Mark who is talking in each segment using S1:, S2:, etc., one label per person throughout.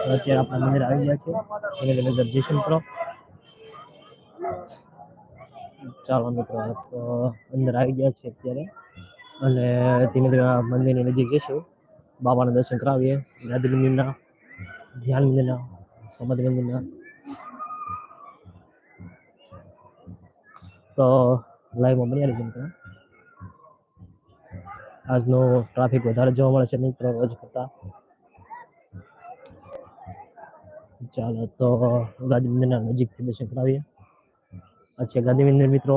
S1: અત્યારે આપણા મંદિર આવી ગયા છે. એને તમે દર્શન કરો ચાલો મિત્રો તો અંદર આવી ગયા છે અત્યારે. અને ધીમે ધીમે મંદિરની નજીક જઈશું. બાબાના દર્શન કરાવીએ. ગાદી મંદિરના ધ્યાન મંદિરના સમાધિ મંદિરના તો લાઈવમાં બની રહેજો મિત્રો. આજનો ટ્રાફિક વધારે જોવા મળે છે મિત્રો રોજ કરતા. ચાલો તો ગાંધી મંદિરના નજીકથી દર્શન કરાવીએ. અચ્છા ગાંધી મંદિર મિત્રો.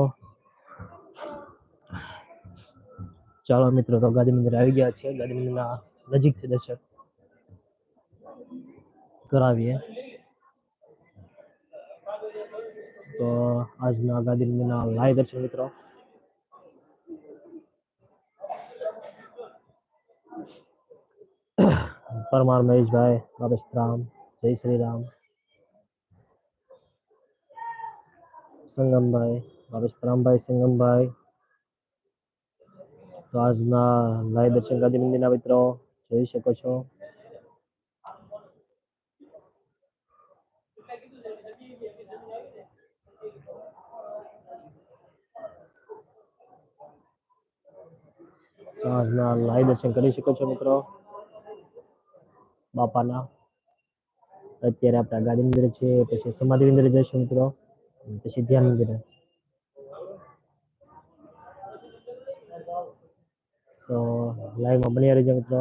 S1: ચાલો મિત્રો, તો ગાંધી મંદિર આવી ગયા છે. ગાંધી મંદિરના નજીકથી દર્શન કરાવીએ. તો આજના ગાંધી મંદિરના લાઈવ દર્શન મિત્રો. પરમાર મહેશભાઈ બાબસ્તરામ જય શ્રી રામ સંગમભાઈ રામભાઈ સંગમભાઈ. તો આજના લાઈવ દર્શન ગાંધી મંદિરના મિત્રો, જોઈ શકો છો. આજના લાઈવ દર્શન કરી શકો છો મિત્રો. બાપાના. અત્યારે આપણા ગાંધી મંદિર છે, પછી સમાધિ મંદિર જઈશું મિત્રો પછી ધ્યાન મંદિર. તો લાઈવમાં બન્યા રહેજો મિત્રો.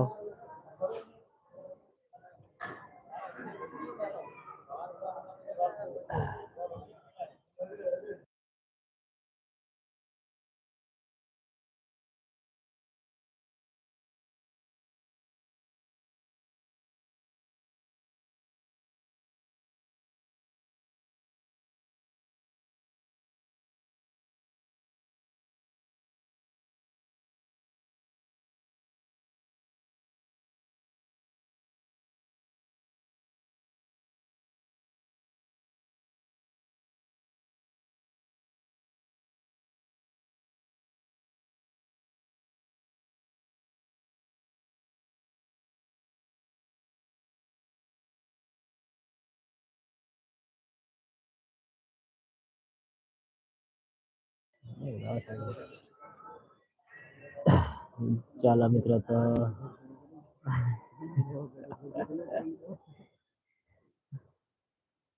S1: ચાલો મિત્રો તો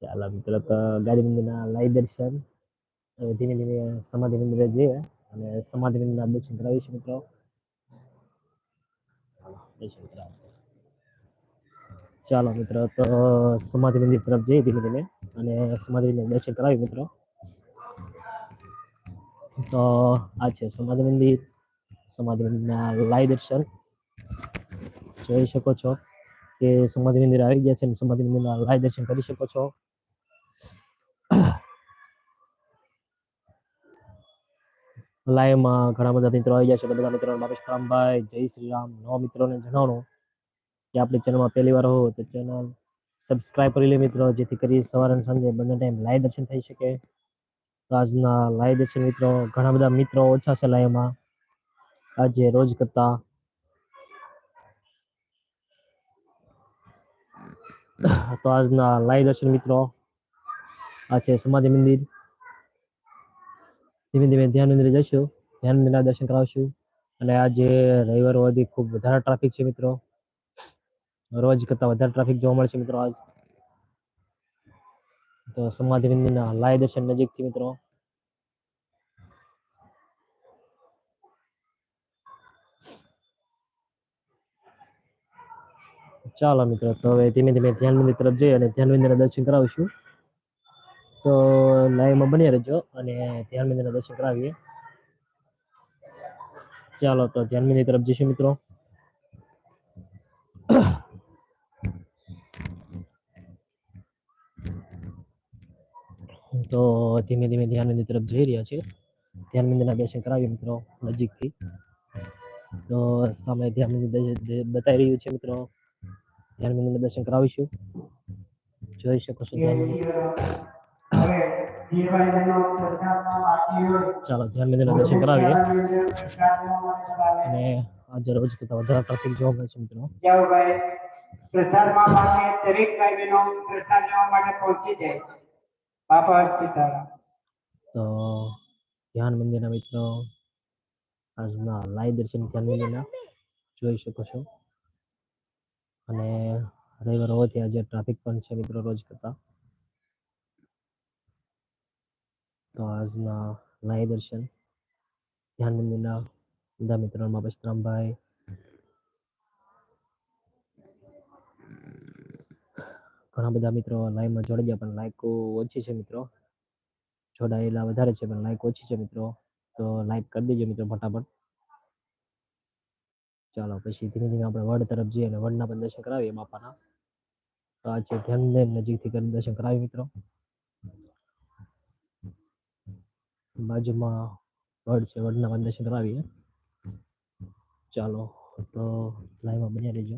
S1: ચાલો મિત્રો તો ગાંધી મંદિરના લાઈવ દર્શન. ધીમે ધીમે સમાધિ મંદિરે જઈએ અને સમાધિ મંદિરના દર્શન કરાવીશું મિત્રો. ચાલો મિત્રો તો સમાધિ મંદિર તરફ જઈએ ધીમે ધીમે અને સમાધિ દર્શન કરાવી મિત્રો. તો આ છે સમાધિ મંદિર સમાધિ મંદિરના લાઈવ દર્શન જોઈ શકો છો કે સમાધિ મંદિર આવી ગયા છે સમાધિ મંદિરના લાઈવ દર્શન કરી શકો છો. લાઈવમાં ઘણા બધા મિત્રો આવી ગયા છે. બધા મિત્રો બાપેશ રામભાઈ, જય શ્રી રામ. નવા મિત્રોને જણાવો કે આપણી ચેનલમાં પહેલી વાર હો તો ચેનલ સબસ્ક્રાઇબ કરી લે મિત્રો, જેથી કરી સવારે સાંજે બંને ટાઈમ લાઈવ દર્શન થઈ શકે. તો આજના લાઈવ દર્શન મિત્રો. ઘણા બધા મિત્રો ઓછા છે લાઈવમાં આજે રોજ કરતા. તો આજના લાઈવ દર્શન મિત્રો. આ છે સમાધિ મંદિર. ધીમે ધીમે ધ્યાન મંદિરે જઈશું. ધ્યાન મંદિરના દર્શન કરાવશું. અને આજે રવિવાર હોવાથી ખૂબ વધારે ટ્રાફિક છે મિત્રો. રોજ કરતા વધારે ટ્રાફિક જોવા મળશે મિત્રો આજ. તો સમાધિ મંદિરના લાય દર્શન નજીકથી મિત્રો. ચાલો મિત્રો, તો હવે ધીમે ધીમે ધ્યાન મંદિર તરફ જઈએ અને ધ્યાન મંદિરના દર્શન કરાવીશું. તો લાઈવમાં બની રહેજો અને ધ્યાન મંદિરના દર્શન કરાવીએ. ચાલો તો ધ્યાન મંદિર તરફ જઈશું મિત્રો. તો ધીમે ધીમે ધ્યાન મંદિર તરફ જઈ રહ્યા છે. ધ્યાન મંદિરના દર્શન કરાવીએ મિત્રો, નજીકથી. તો સામે ધ્યાન મંદિર બતાવી રહ્યું છે મિત્રો. ધ્યાન મંદિરના દર્શન કરાવીશું. જોઈ શકો છો ચાલો, ધ્યાન મંદિરના દર્શન કરાવીએ. અને આજે રોજ કરતા વધારે ટ્રાફિક જોવા મળે છે મિત્રો.
S2: પ્રસાદમાં દરેક ભાઈ બહેનો પ્રસાદ લેવા માટે પહોંચી જાય. બાપા સીતારામ.
S1: તો ધ્યાન મંદિરના મિત્રો, આજના લાઈવ દર્શન ધ્યાન જોઈ શકો છો. અને રવિવાર હોવાથી આજે ટ્રાફિક પણ છે મિત્રો રોજ કરતા. તો આજના લાઈવ દર્શન ધ્યાન મંદિરના બધા મિત્રોમાં બસ્તરામભાઈ ઘણા બધા મિત્રો લાઈવમાં જોડી ગયા, પણ લાઈકો ઓછી છે મિત્રો. જોડાયેલા વધારે છે, પણ લાઈક ઓછી છે મિત્રો. તો લાઈક કરી દેજો મિત્રો ફટાફટ. ચાલો, પછી ધીમે ધીમે આપણે વડ તરફ જઈએ અને વડના પણ દર્શન કરાવીએ બાપાના. તો આ ધ્યાન લઈને નજીકથી કરીને દર્શન કરાવીએ મિત્રો. બાજુમાં વડ છે, વડના પણ દર્શન કરાવીએ. ચાલો, તો લાઈવમાં બન્યા રહેજો.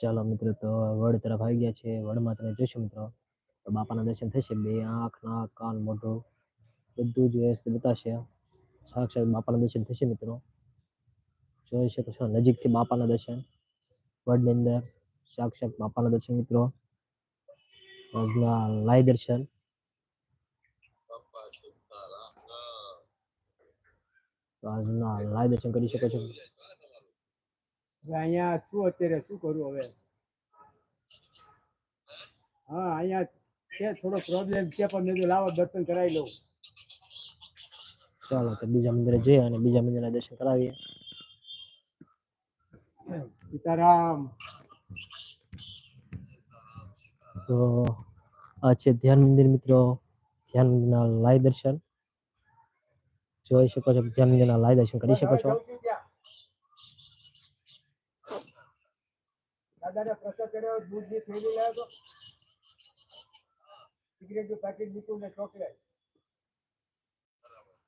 S1: ચાલો મિત્રો, તો વડ તરફ આવી ગયા છે. વડમાં તમે જોશો મિત્રો, તો બાપાના દર્શન થશે. બે આંખ, નાક, કાન, મોઢું, બધું જ વ્યવસ્થિત બતાવશે. સાક્ષાત બાપાના દર્શન થશે મિત્રો. જોઈ શકો છો નજીકથી બાપાના દર્શન. વડની અંદર સાક્ષાત બાપાના દર્શન મિત્રો. લાય દર્શન. આજના લાય દર્શન કરી શકો છો.
S2: અહીંયા શું અત્યારે શું કરું હવે? હા અહીંયા છે થોડો પ્રોબ્લેમ છે પણ મેં લાવો દર્શન કરાવી લઉં.
S1: ચાલો તો બીજા મંદિરે જઈએ અને બીજા મંદિરના દર્શન કરાવીએ.
S2: સીતારામ.
S1: તો આ છે ધ્યાન મંદિર મિત્રો ધ્યાન મંદિરના લાઈવ દર્શન. જોઈ શકો છો ધ્યાન મંદિરના લાઈવ દર્શન કરી શકો છો.
S2: દાદાને પ્રસાદ ચડ્યો દૂધની થેલી લાવ્યો તો સિગરેટનું પેકેટ મૂક્યું ને ચોકલેટ.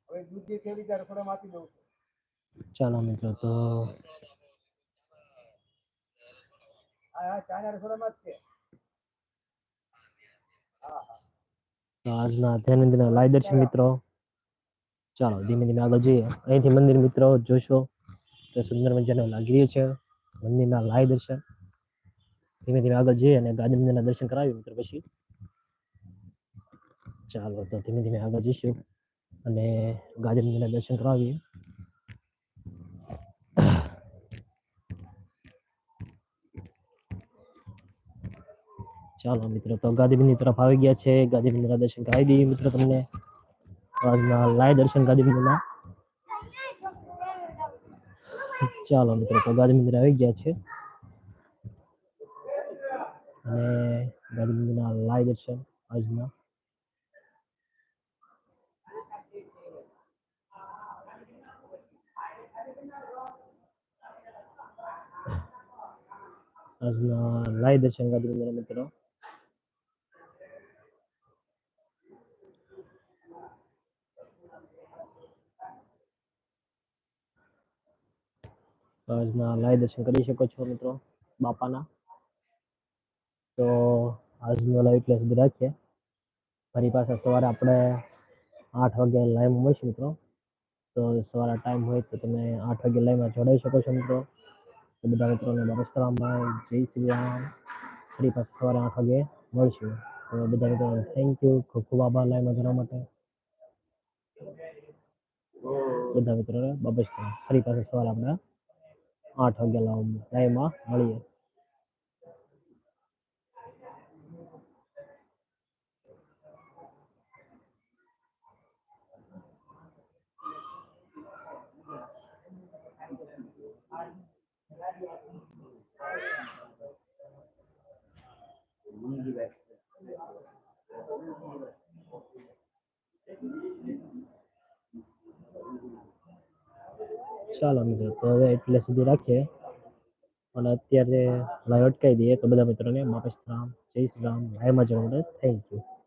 S2: હવે દૂધની થેલી ત્યારે થોડા આપી દઉં છું.
S1: ચાલો મિત્રો તો
S2: હા હા ચાના રસોડામાં જ છે. હા હા.
S1: આજના ધ્યાન લાઈ દર્શન મિત્રો. ચાલો ધીમે ધીમે આગળ જઈએ. અહીંથી મંદિર મિત્રો જોશો તો સુંદર મજાનો લાગી રહ્યું છે. મંદિરના લાઈ દર્શન. ધીમે ધીમે આગળ જઈએ અને ગાંધી દર્શન કરાવીએ મિત્રો પછી. ચાલો તો ધીમે ધીમે આગળ જઈશું અને ગાંધી દર્શન કરાવીએ. ચાલો મિત્રો તો ગાંધીબિંદી તરફ આવી ગયા છે. ગાંધીબિંદીના દર્શન કરાવી દઈએ મિત્રો તમને. લાય દર્શન ગાંધીબિંદીના ચાલો મિત્રો તો ગાંધી મંદિર આવી ગયા છે અને ગાંધી લાઈવ દર્શન આજના આજના લાઈવ દર્શન ગાંધી મિત્રો આજના લાઈવ દર્શન કરી શકો છો મિત્રો બાપાના તો આજનો લાઈવ ક્લાસ સુધી રાખીએ. ફરી પાછા સવારે આપણે આઠ વાગે લાઈવ મળીશું મિત્રો. તો સવારે ટાઈમ હોય તો તમે આઠ વાગે લાઈવમાં જોડાઈ શકો છો મિત્રો. તો બધા મિત્રોને બાબસ્તરામભાઈ જય શ્રી રામ. ફરી પાછા સવારે આઠ વાગે મળીશું. તો બધા મિત્રોને થેન્ક યુ ખૂબ ખૂબ આભાર લાઈવમાં જોડવા માટે. બધા મિત્રોને બાબસ્તરામ ફરી પાછા સવારે આપણે આઠ વાગ્યા લાઈવમાં મળીએ. ચાલો મિત્રો, તો હવે એટલે સુધી રાખીએ. અને અત્યારે લાઈવ અટકાવી દઈએ. તો બધા મિત્રોને વાપસ રામ, જય શ્રી રામ. જવા માટે થેન્ક યુ.